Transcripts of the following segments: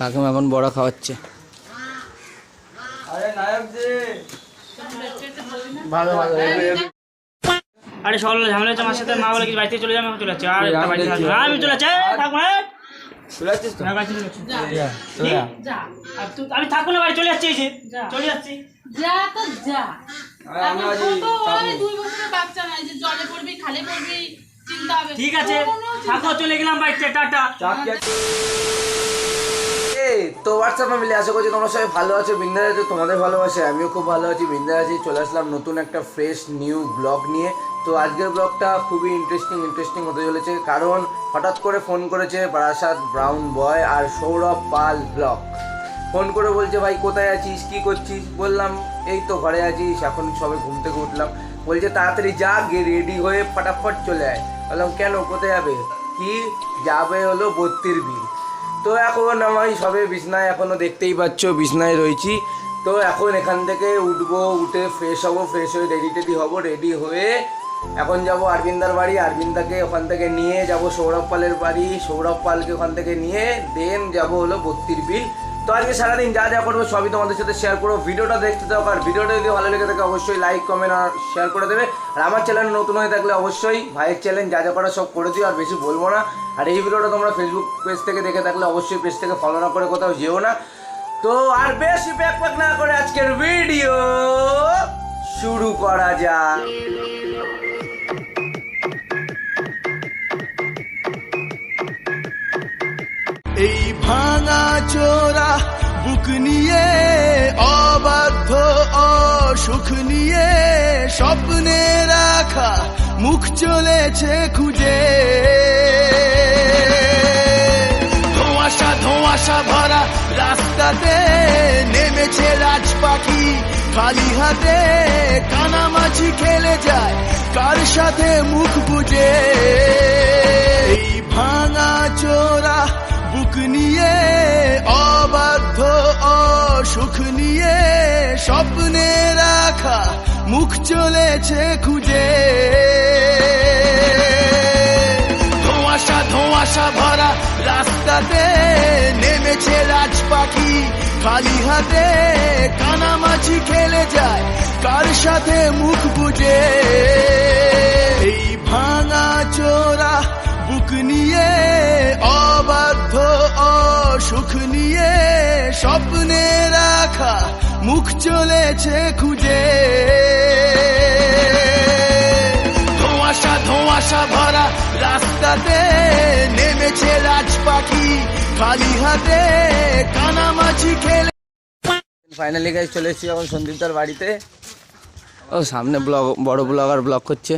কাকিমা এখন বড়া খাওয়াচ্ছে। আরে নায়ক যে ভালো ভালো। আরে সকাল ঝামেলা হচ্ছে আমার সাথে মা বলে কি বাড়িতে চলে যাবে? আমি চলে যাচ্ছি। আর একটা বাড়িতে থাকব। আমি চলে যাচ্ছি। থাকব না আমি থাকব না বাড়ি চলে যাচ্ছি চলে যাচ্ছি। যা তো যা। আরে আমি এখন আজ ছোট চাপ ওই দুই বছরের বাচ্চা নাই যে জলে পড়বি খালে পড়বি চিন্তা হবে। ঠিক আছে। থাকো চলে গেলাম বাড়িতে। টাটা। তো হোয়াটসঅ্যাপ ফ্যামিলি আশা করছি তোমরা সবাই ভালো আছো, বিন্দাস আছো, তোমাদের ভালোবাসে, আমিও খুব ভালো আছি, বিন্দাস আছি, চলে আসলাম নতুন একটা ফ্রেশ নিউ ব্লগ নিয়ে। তো আজকের ব্লগটা খুবই ইন্টারেস্টিং ইন্টারেস্টিং হতে চলেছে, কারণ হঠাৎ করে ফোন করেছে বারাসাত ব্রাউন বয় আর সৌরভ পাল ব্লগ ফোন করে বলছে, ভাই, কোথায় আছিস? কি করছিস? বললাম, এই তো ঘরে আছিস এখন সবে ঘুম থেকে উঠলাম। বলছে, তাড়াতাড়ি যা, গিয়ে রেডি হয়ে ফটাফট চলে আয়। বললাম, কেন? কোথায় যাবে? কি? যাবে হলো বত্রির বিল। তো এখন আমি সবে বিছনায় এখনও দেখতেই পাচ্ছ, বিছনায় রয়েছি। তো এখন এখান থেকে উঠবো, উঠে ফ্রেশ হব ফ্রেশ হয়ে রেডি টেডি হব রেডি হয়ে এখন যাব আরবিন্দার বাড়ি। আরবিন্দাকে ওখান থেকে নিয়ে যাব, সৌরভ পালের বাড়ি। সৌরভ পালকে ওখান থেকে নিয়ে দেন যাব হলো বত্রির বিল। তো আজকে সারাদিন যা যা করব সবই তোমাদের সাথে শেয়ার করব। ভিডিওটা দেখতে থাকো আর ভিডিওটা যদি ভালো লেগে থাকে অবশ্যই লাইক কমেন্ট আর শেয়ার করে দেবে। আর আমার চ্যানেল নতুন হয়ে থাকলে অবশ্যই ভাইয়ের চ্যানেল যা যা করা সব করে দিও, আর বেশি বলব না। আর এই ভিডিওটা তোমরা ফেসবুক পেজ থেকে দেখে থাকলে অবশ্যই পেজ থেকে ফলো না করে কোথাও যেও না। তো আর বেশি ব্যাক প্যাক না করে আজকের ভিডিও শুরু করা যাক। চোরা, বুক নিয়ে, অবাধ্য অসুখ নিয়ে স্বপ্নে রাখা মুখ চলেছে খুঁজে। ধোঁয়াশা ধোঁয়াশা ভরা রাস্তাতে নেমেছে রাজ পাখি। খালি হাতে কানামাছি খেলে যায়, কার সাথে মুখ বুঝে ভাঙা চোরা বুক নিয়ে, অবাধ্য, অসুখ নিয়ে, স্বপ্নে রাখা মুখ চলেছে খুঁজে। ধোঁয়াশা ধোঁয়াশা ভরা রাস্তাতে নেমেছে রাজ পাখি খালি হাতে কানামাছি খেলে যায়, কার সাথে মুখ বুঝে এই ভাঙা চোরা বুক নিয়ে অবাধ্য অসুখ নিয়ে স্বপ্নে রাখা মুখ চলেছে খুঁজে। ধোঁয়াশা ধোঁয়াশা ভরা রাস্তাতে নেমেছে রাজপাখি খালি হাতে কানামাছি খেলে। ফাইনালি গাইজ চলে এসেছি এখন সন্দীপদার বাড়িতে। ও সামনে ব্লগ বড় ব্লগার ব্লগ করছে।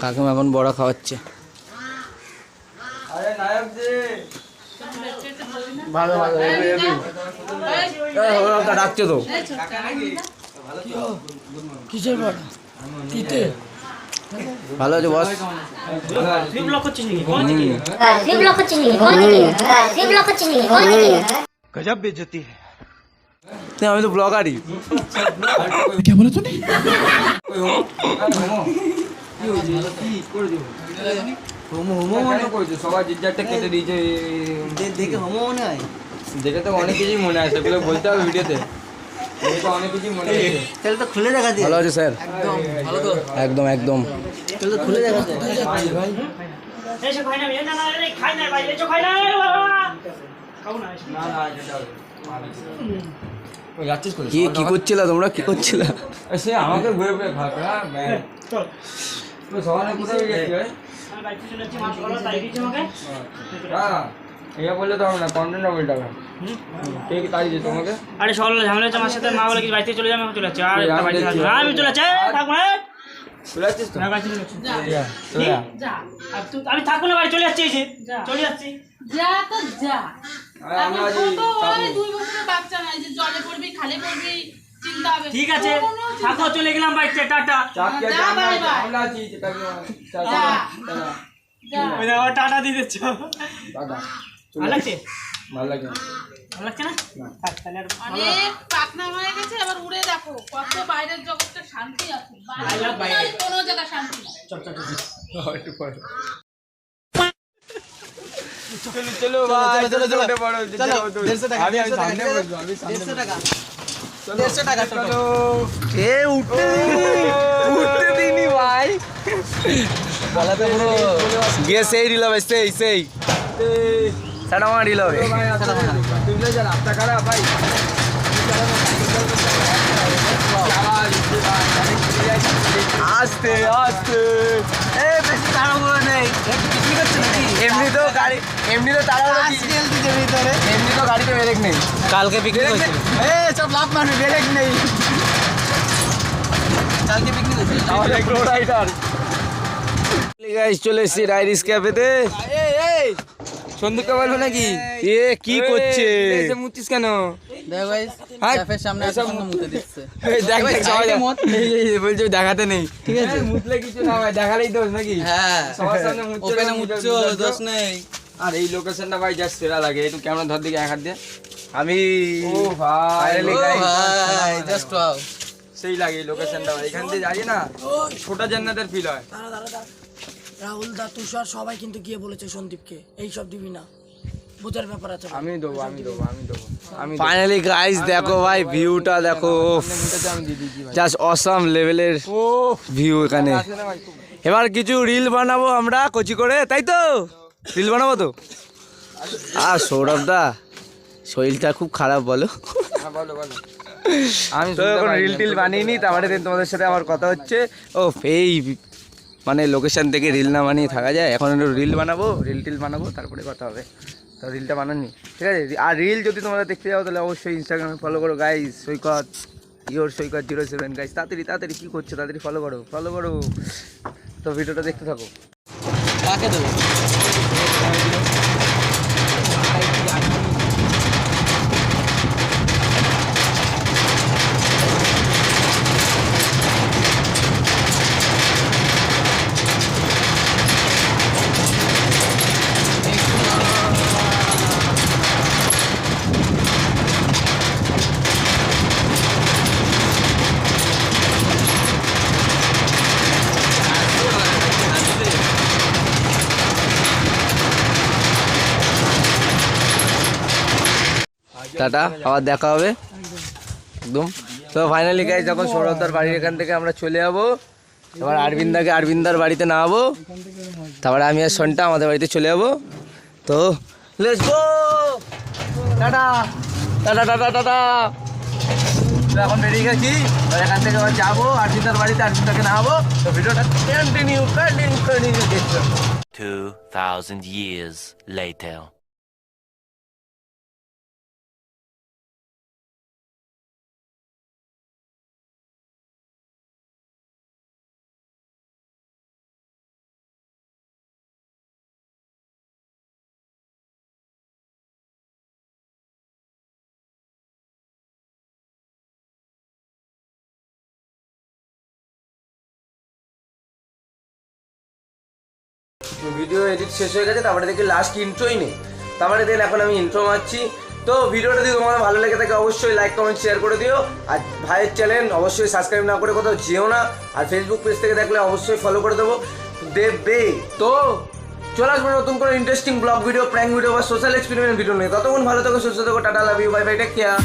কাকিমা এখন বড়া খাওয়াচ্ছে আরে নায়ক যে ভালো ভালো ডাকছে তো ভালো আছে বস গজব বেজতি না, আমি তো ব্লগারই হোমো হোমো মনে করছে সবার জিজ্ঞাসা কেটে দিয়েছে দেখে হোমো মনে হয়? দেখে তো অনেক কিছুই মনে হয় সেগুলো বলতে হবে ভিডিওতে। অনেক কিছুই মনে হচ্ছে ভালো আছে স্যার? একদম একদম এসে খাই না এ না না এ খাই না ভাই খাই না কি কি করছিলা তোমরা? কি করছিলা? সে আমাকে ঘুরে ঘুরে খাবে হ্যাঁ সকালে কোথায় গেছি আমাকে। হ্যাঁ এটা বললে তো হবে না কন্টেন্ট উল্টা হবে কে তাই দিয়েছে তোমাকে? আরে সকাল ঝামেলা হচ্ছে আমার সাথে মা বলে কি বাড়িতে চলে যাবে আমি চলে যাচ্ছি। আর বাড়িতে। আমি চলে যাচ্ছি থাকব না চলে যাচ্ছিস তো? আমি থাকব না বাড়ি চলে যাচ্ছি চলে যাচ্ছি। যা তো যা। আরে আমি এখন আজ ছোট চাপ ওই নেই। দুই বছরের বাচ্চা নাই যে জলে পড়বি খালে পড়বি চিন্তা হবে। ঠিক আছে। থাকো চলে গেলাম বাড়িতে টাটা চাপ কি আছে? যা, আমরা বাই, আছি, বাই। আমরা আছি, যেটা কি- চা- যা। চা- চা- যা ওই দেখো, টাটা দিয়ে দিচ্ছ। ভালো লাগছে? ভালো না। ভালো লাগছে না? থাক তাহলে অনেক পাকনা হয়ে গেছে এবার উড়ে দেখো কত বাইরের জগৎটা শান্তি আছে। বাইরে। বাইরে কোনো জায়গা শান্তি চল চল চল। চলো চলো ভাই চলো চলো। উঠে পড়ো চলো আমি আমি সামনে বসবো আমি সামনে টাকা। দেড়শো টাকা চলো। এ উঠতে উঠতে দিনি ভাই। বলাতে পুরো গিয়ে সেই দিল ভাই সেই সেই। সাড়া মারা দিল ভাই তুই যা রাস্তা খারাপ ভাই। আস্তে আস্তে। এ বেশি তাড়াহুড়ো নেই। পিছলি করছে নাকি এমনি তো গাড়ি এমনি তো দিতে ভিতরে। এমনি তো গাড়িতে ব্রেক নেই। কালকে বিক্রি হয়েছিল। এ সব লাভ মানে ব্রেক নেই। কালকে বিক্রি হয়েছিল। প্রো রাইডার গাইস চলে এসেছি রাইডিস ক্যাফেতে সন্দীপকে বলব নাকি? এ কি করছে? এসে মুচ্ছিস কেন? দেখো গাইস ক্যাফের সামনে মুতে দিচ্ছে। দেখ বলছে দেখাতে নেই। ঠিক আছে। মুতলে কিছু না ভাই দেখালেই দোষ নাকি? হ্যাঁ। সবার সামনে মুতছে ওপেনে না, মুচ্ছো মুতছে না, দোষ নেই। আর এই লোকেশনটা ভাই জাস্ট সেরা লাগে। একটু ক্যামেরা ধর দিকে এক হাত দিয়ে। আমি ও ভাই ও ভাই জাস্ট ওয়াও সেই লাগে এই লোকেশনটা ভাই। এখান দিয়ে যাই না ছোটা জান্নাতের ফিল হয়। রাহুল দা তুষার সবাই কিন্তু গিয়ে বলেছে সন্দীপকে এই সব দিবি না। বোঝার ব্যাপার আছে। আমি দেবো আমি দেবো আমি দেবো আমি ফাইনালি গাইস দেখো ভাই ভিউটা দেখো জাস্ট অসাম লেভেলের ও ভিউ এখানে। এবার কিছু রিল বানাবো আমরা কচি করে তাই তো? রিল বানাবো তো? আর সৌরভ দা শরীরটা খুব খারাপ বলো। হ্যাঁ বলো বলো। আমি তো এখন রিল টিল বানিয়ে নি তারপরে তোমাদের সাথে আমার কথা হচ্ছে। ও এই মানে লোকেশান থেকে রিল না বানিয়ে থাকা যায়। এখন একটু রিল বানাবো রিল টিল বানাবো, তারপরে কথা হবে। তো রিলটা বানাননি। ঠিক আছে? আর রিল যদি তোমরা দেখতে যাও তাহলে অবশ্যই ইনস্টাগ্রামে ফলো করো। Guys Saikat your Saikat zero seven guys তাড়াতাড়ি তাড়াতাড়ি কী করছ? তাড়াতাড়ি ফলো করো ফলো করো। তো ভিডিওটা দেখতে থাকো। কাকে দেবো? টাটা আবার দেখা হবে। একদম। তো ফাইনালি গাই যখন সৌরভদার বাড়ির এখান থেকে আমরা চলে যাব এবার আরবিন্দাকে আরবিন্দার বাড়িতে নামাবো। তারপরে আমি আর সন্টা আমাদের বাড়িতে চলে যাব। তো let's go tata tata tata tata. এখন বেরিয়ে গেছি। এখান থেকে আবার যাব আরবিন্দার বাড়িতে আরবিন্দাকে নামাবো। তো ভিডিওটা কন্টিনিউ কন্টিনিউ কন্টিনিউ দেখতে হবে। 2,000 years later. ভিডিও এডিট শেষ হয়ে গেছে, তারপরে দেখি লাস্ট ইন্ট্রোই নেই। তারপরে দেন এখন আমি ইন্ট্রো মারছি। তো ভিডিওটা যদি তোমার ভালো লেগে থাকে, অবশ্যই লাইক কমেন্ট শেয়ার করে দিও। আর ভাইয়ের চ্যানেল অবশ্যই সাবস্ক্রাইব না করে কোথাও যেও না। আর ফেসবুক পেজ থেকে দেখলে অবশ্যই ফলো করে দেবো। দেবে। তো চলে আসব নতুন করে interesting blog video prank video বা সোশ্যাল এক্সপেরিমেন্ট ভিডিও নিয়ে। ততক্ষণ ভালো থাকো, সুস্থ থাকো, tata love you bye bye take care